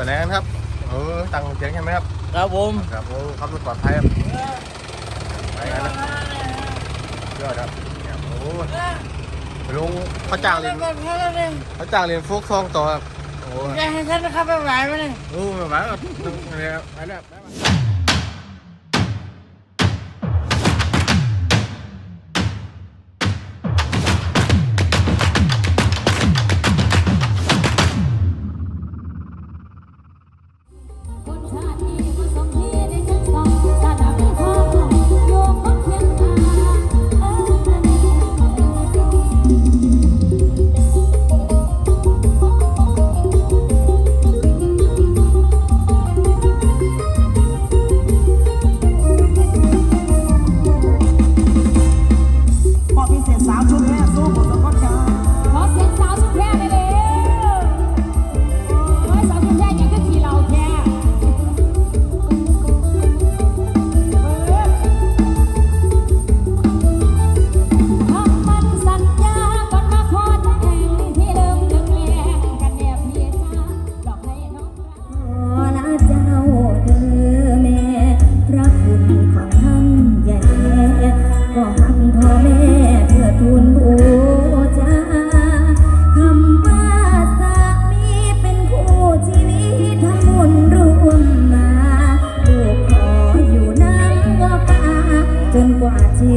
ไปไหนกันครับ เออตังค์เสียงใช่ไหมครับ ครับผมครับโอ้ขับรถปลอดภัยครับไปกันนะยอดครับเนี่ยโอ้ลุงเขาจ้างเรียนเขาจ้างเรียนโฟกซองต่อครับโอ้จะให้ฉันนะครับไปไหวไหมเนี่ยโหไม่ไหวแล้วไปแล้วไปแล้ว ษสาวชุดแรก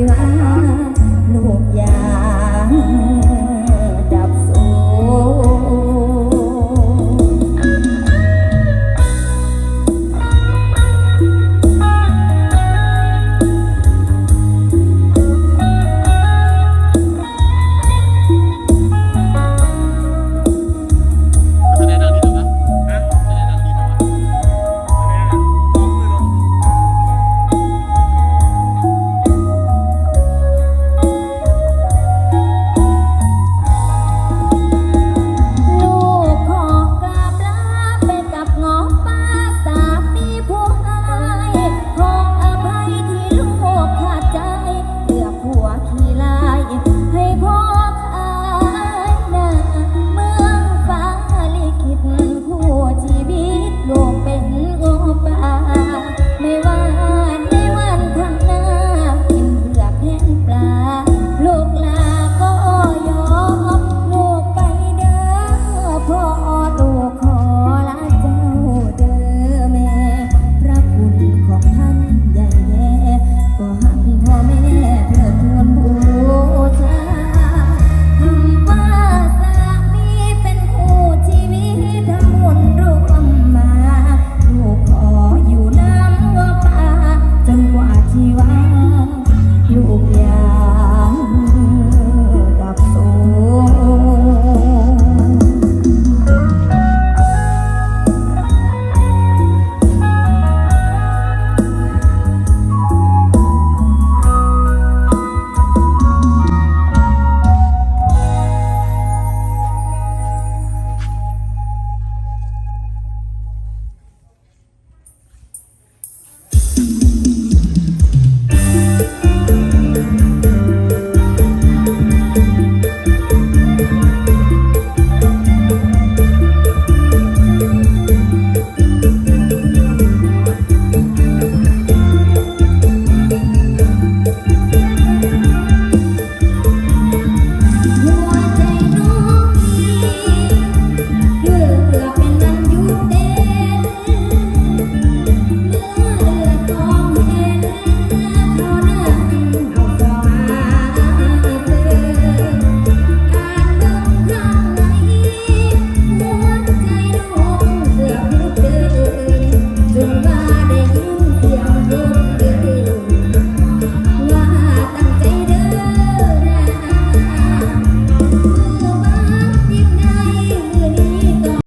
ลาลูกยาง